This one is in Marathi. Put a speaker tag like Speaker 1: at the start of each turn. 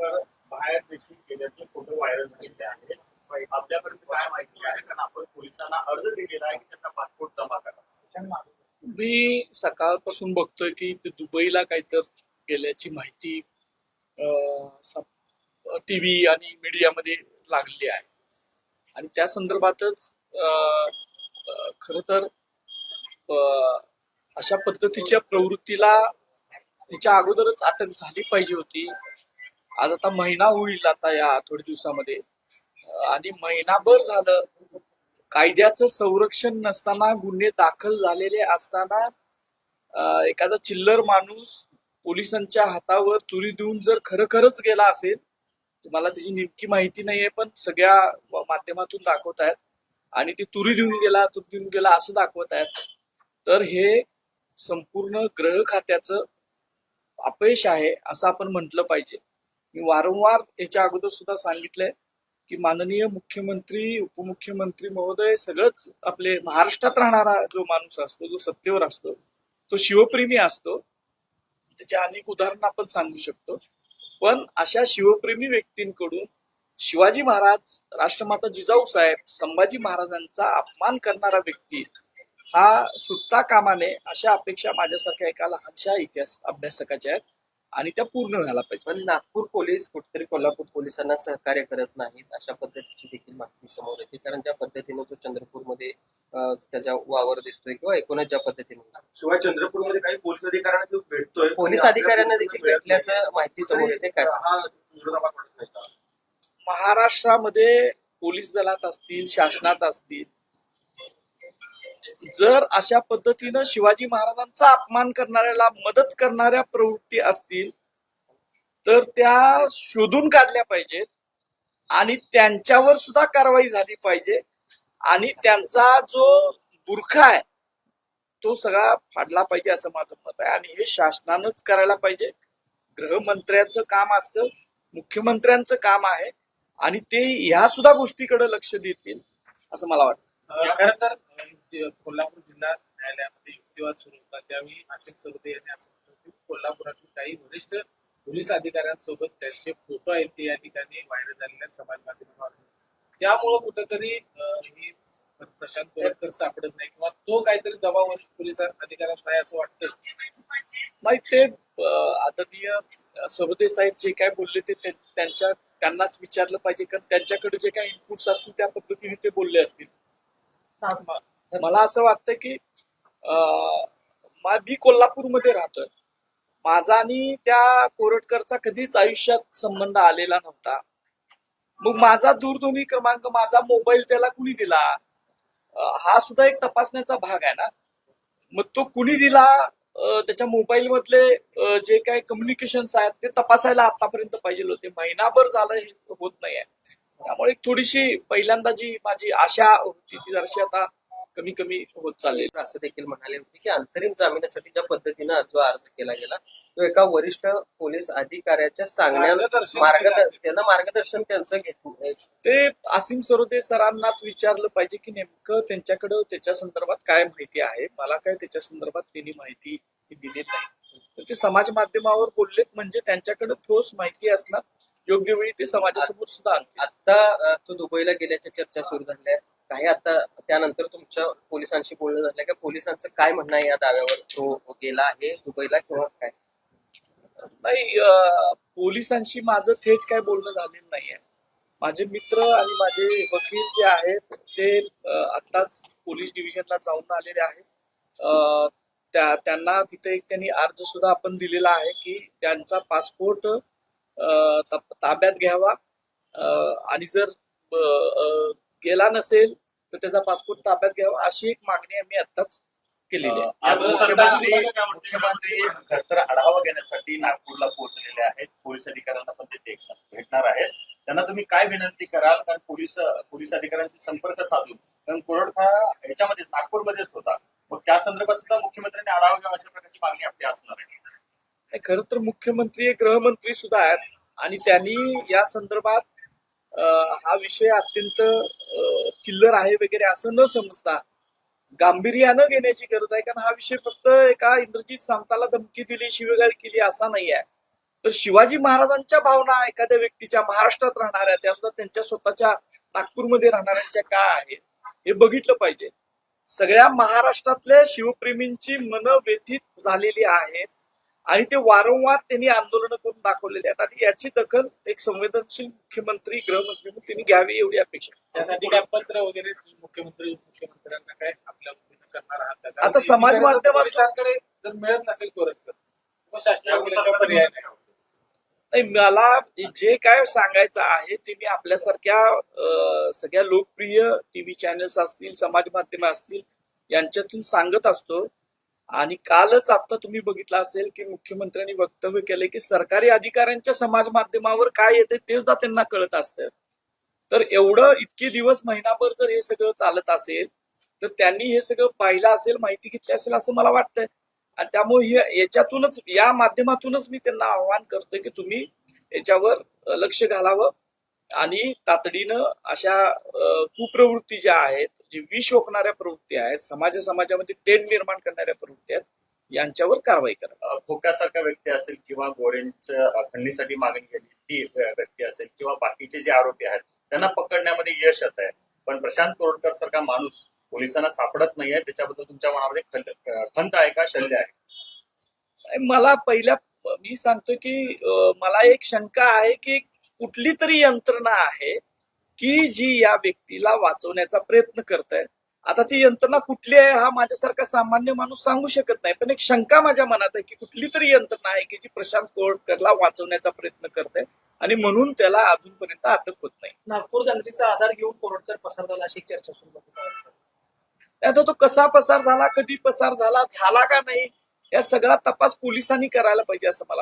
Speaker 1: बाहेर देशी गेल्याचे फोटो व्हायरल झालेले आहेत. आपल्यापर्यंत काय माहिती आहे? कारण आपण पोलिसांना अर्ज दिलेला आहे की त्यांना पासपोर्ट जमा करा.
Speaker 2: मी सकाळपासून बघतोय की ते दुबईला काहीतर गेल्याची माहिती टी व्ही आणि मीडियामध्ये लागलेली आहे. आणि त्या संदर्भातच खर तर अशा पद्धतीच्या प्रवृत्तीला ह्याच्या अगोदरच अटक झाली पाहिजे होती. आज आता महिना होईल आता या थोड्या दिवसामध्ये. आणि महिनाभर झालं कायद्याचं संरक्षण नसताना गुन्हे दाखल झालेले असताना एखादा चिल्लर माणूस पोलिसांच्या हातावर तुरी देऊन जर खरं खरंच गेला असेल मला त्याची नेमकी माहिती नाहीये पण सगळ्या माध्यमातून दाखवत आहेत. आणि ती तुरी देऊन गेला तुरी देऊन गेला असं दाखवत आहेत. तर हे संपूर्ण ग्रह खात्याचं अपयश आहे असं आपण म्हटलं पाहिजे. मी वारंवार याच्या अगोदर सुद्धा सांगितलंय की माननीय मुख्यमंत्री उपमुख्यमंत्री महोदय सगळंच आपले महाराष्ट्रात राहणारा जो माणूस असतो जो सत्तेवर असतो तो शिवप्रेमी असतो. त्याचे अनेक उदाहरणं आपण सांगू शकतो. पण अशा शिवप्रेमी व्यक्तींकडून शिवाजी महाराज राष्ट्रमाता जिजाऊ साहेब संभाजी महाराजांचा अपमान करणारा व्यक्ती हा सुटता कामाने अशा अपेक्षा माझ्यासारख्या एका लहानशा इतिहास अभ्यासकाच्या आहेत. आणि त्या पूर्ण व्हायला पाहिजे
Speaker 3: पण नागपूर पोलीस कुठेतरी कोल्हापूर पोलिसांना सहकार्य करत नाहीत अशा पद्धतीची देखील माहिती समोर येते कारण ज्या पद्धतीने तो चंद्रपूरमध्ये अं, त्याच्या वावर दिसतोय किंवा एकूणच ज्या पद्धतीने
Speaker 4: शिवाय चंद्रपूरमध्ये काही पोलीस अधिकाऱ्यांना भेटतोय
Speaker 3: पोलीस
Speaker 4: आपल्या
Speaker 3: अधिकाऱ्यांना देखील. भेटल्याचं माहिती समोर येते काय?
Speaker 4: हा?
Speaker 2: महाराष्ट्रामध्ये पोलीस दलात असतील शासनात असतील जर अशा पद्धतीनं शिवाजी महाराजांचा अपमान करणाऱ्याला मदत करणाऱ्या प्रवृत्ती असतील तर त्या शोधून काढल्या पाहिजेत आणि त्यांच्यावर सुद्धा कारवाई झाली पाहिजे. आणि त्यांचा जो बुरखा आहे तो सगळा फाडला पाहिजे असं माझं मत आहे. आणि हे शासनानंच करायला पाहिजे. गृहमंत्र्याचं काम असतं मुख्यमंत्र्यांचं काम आहे. आणि ते ह्या सुद्धा गोष्टीकडे लक्ष देतील असं मला वाटतं.
Speaker 5: खर तर कोल्हापूर जिल्हा न्यायालयामध्ये युक्तिवाद सुरू होता. त्यावेळी आशिक सरोदे यांनी असं म्हटलं होतं की कोल्हापुरातील काही वरिष्ठ पोलीस अधिकाऱ्यांसोबत त्यांचे फोटो आहेत ते या ठिकाणी व्हायरल झालेले आहेत समाज माध्यमावर. त्यामुळं कुठंतरी ही प्रशांत कोरटकर सापडत नाही किंवा तो काहीतरी दबाव वरिष्ठ पोलीस अधिकाऱ्यांचा आहे असं वाटतं
Speaker 2: नाही ते आदरणीय सरोदे साहेब जे काय बोलले ते त्यांच्या त्यांनाच विचारलं पाहिजे. कारण त्यांच्याकडे जे काही इनपुट्स असतील त्या पद्धतीने ते बोलले असतील. मला असं वाटतं की मा- मी कोल्हापूरमध्ये राहतोय. माझा आणि त्या कोरटकरचा कधीच आयुष्यात संबंध आलेला नव्हता. मग माझा दूरध्वनी क्रमांक माझा मोबाईल त्याला कुणी दिला? हा सुद्धा एक तपासण्याचा भाग आहे ना. मग तो कुणी दिला? त्याच्या मोबाईल मधले जे काही कम्युनिकेशन्स आहेत ते तपासायला आतापर्यंत पाहिजे होते. महिनाभर झालं हे होत नाही त्यामुळे थोडीशी पहिल्यांदा जी माझी आशा होती ती जराशी आता कमी कमी होत चालली
Speaker 3: असं देखील म्हणाले होते की अंतरिम जामिनासाठी ज्या पद्धतीनं जो अर्ज केला गेला तो एका वरिष्ठ पोलीस अधिकाऱ्याच्या सांगण्या
Speaker 5: मार्गदर्शन
Speaker 3: मार्गदर्शन. त्यांना मार्गदर्शन त्यांचं घेतलं.
Speaker 2: ते आसिम सरोदे सरांनाच विचारलं पाहिजे की नेमकं त्यांच्याकडं त्याच्या संदर्भात काय माहिती आहे? मला काय त्याच्या संदर्भात त्यांनी माहिती दिली नाही. तर ते समाज माध्यमावर बोललेत म्हणजे त्यांच्याकडे ठोस माहिती असणार. योग्य वेळी ते समाजासमोर सुद्धा आणतील.
Speaker 3: आता तो दुबईला गेल्याच्या चर्चा सुरू झाल्या आहेत. काही आता त्यानंतर तुमच्या पोलिसांशी बोलणं झालं का पोलिसांचं काय म्हणणं आहे या दाव्यावर? तो गेला आहे दुबईला किंवा काय?
Speaker 2: नाही पोलिसांशी माझं थेट काय बोलणं झालेलं नाहीये. माझे मित्र आणि माझे वकील जे आहेत ते अं, आत्ताच पोलीस डिव्हिजनला जाऊन आलेले आहेत. त्या त्यांना तिथे एक त्यांनी अर्ज सुद्धा आपण दिलेला आहे की त्यांचा पासपोर्ट ताब्यात घ्यावा. आणि जर गेला नसेल तर त्याचा पासपोर्ट ताब्यात घ्यावा अशी एक मागणी आम्ही आत्ताच केलेली आहे.
Speaker 1: मुख्यमंत्री खरतर आढावा घेण्यासाठी नागपूरला पोहोचलेले आहेत. पोलीस अधिकाऱ्यांना पण ते भेटणार आहेत. त्यांना तुम्ही काय विनंती कराल? कारण पोलीस पोलीस अधिकाऱ्यांशी संपर्क साधून कारण कोरड हा ह्याच्यामध्येच नागपूरमध्येच होता. मग त्या संदर्भात सुद्धा मुख्यमंत्र्यांनी आढावा घ्यावा अशा प्रकारची मागणी आपली असणार आहे.
Speaker 2: खरं तर मुख्यमंत्री गृहमंत्री सुद्धा आहेत. आणि त्यांनी या संदर्भात हा विषय अत्यंत चिल्लर आहे वगैरे असं न समजता गांभीर्यानं घेण्याची गरज आहे. कारण हा विषय फक्त एका इंद्रजित सांगताला धमकी दिली शिवेगाळ केली असा नाही आहे. तर शिवाजी महाराजांच्या भावना एखाद्या व्यक्तीच्या महाराष्ट्रात राहणाऱ्या त्या सुद्धा त्यांच्या स्वतःच्या नागपूरमध्ये राहणाऱ्यांच्या काय आहेत हे बघितलं पाहिजे. सगळ्या महाराष्ट्रातल्या शिवप्रेमींची मन व्यथित झालेली आहेत. आणि ते वारंवार त्यांनी आंदोलन करून दाखवलेले आहेत. आणि याची दखल एक संवेदनशील मुख्यमंत्री गृहमंत्री म्हणून त्यांनी घ्यावी एवढी अपेक्षा.
Speaker 5: त्यासाठी काय पत्र वगैरे मुख्यमंत्री मुख्यमंत्र्यांना काय आपल्या करणार आहात
Speaker 2: आता समाज
Speaker 5: इतर जर
Speaker 2: माध्यमात-
Speaker 5: पोलिसांकडे जर मिळत नसेल परत मग शासनाकडे पर्याय नाही.
Speaker 2: नाही मला जे काय सांगायचं आहे ते मी आपल्यासारख्या सगळ्या लोकप्रिय टीव्ही चॅनल्स असतील समाज माध्यम असतील यांच्यातून सांगत असतो. आणि कालच आता तुम्ही बघितलं असेल की मुख्यमंत्र्यांनी वक्तव्य केले की सरकारी अधिकाऱ्यांच्या समाज माध्यमावर काय येते ते सुद्धा त्यांना कळत असतं. तर एवढं इतके दिवस महिनाभर जर हे सगळं चालत असेल तर त्यांनी हे सगळं पाहिलं असेल माहिती घेतली असेल असं मला वाटतंय. आणि त्यामुळे याच्यातूनच या माध्यमातूनच मी त्यांना आव्हान करतोय की तुम्ही याच्यावर लक्ष घालावं. आणि तातडीनं अशा कुप्रवृत्ती ज्या आहेत जी विष ओकणाऱ्या प्रवृत्ती आहेत समाज समाजामध्ये तेढ निर्माण करणाऱ्या प्रवृत्ती आहेत यांच्यावर कारवाई करा.
Speaker 1: खोक्यासारखा व्यक्ती असेल किंवा गोरेंच्या खंडणीसाठी मागणी केली ती व्यक्ती असेल किंवा बाकीचे जे आरोपी आहेत त्यांना पकडण्यामध्ये यश येत आहे. पण प्रशांत कोरोडकर सारखा माणूस पोलिसांना सापडत नाहीये त्याच्याबद्दल तुमच्या मनामध्ये खंत आहे का शल्य आहे?
Speaker 2: मला पहिल्या मी सांगतो की मला एक शंका आहे की कुठली तरी यंत्रणा आहे की जी या व्यक्तीला वाचवण्याचा प्रयत्न करत आहे आता ती यंत्रणा कुठली आहे हा माझ्यासारखा सामान्य माणूस सांगू शकत नाही. पण एक शंका माझ्या मनात आहे की कुठली तरी यंत्रणा आहे की जी प्रशांत कोळटकरला वाचवण्याचा प्रयत्न करते आणि म्हणून त्याला अजूनपर्यंत अटक होत नाही.
Speaker 6: नागपूर दंगलीचा आधार घेऊन कोरोडकर पसार झाला अशी चर्चा सुरू होती
Speaker 2: आता तो कसा पसार झाला कधी पसार झाला झाला का नाही या सगळा तपास पोलिसांनी करायला पाहिजे असं मला वाटतं.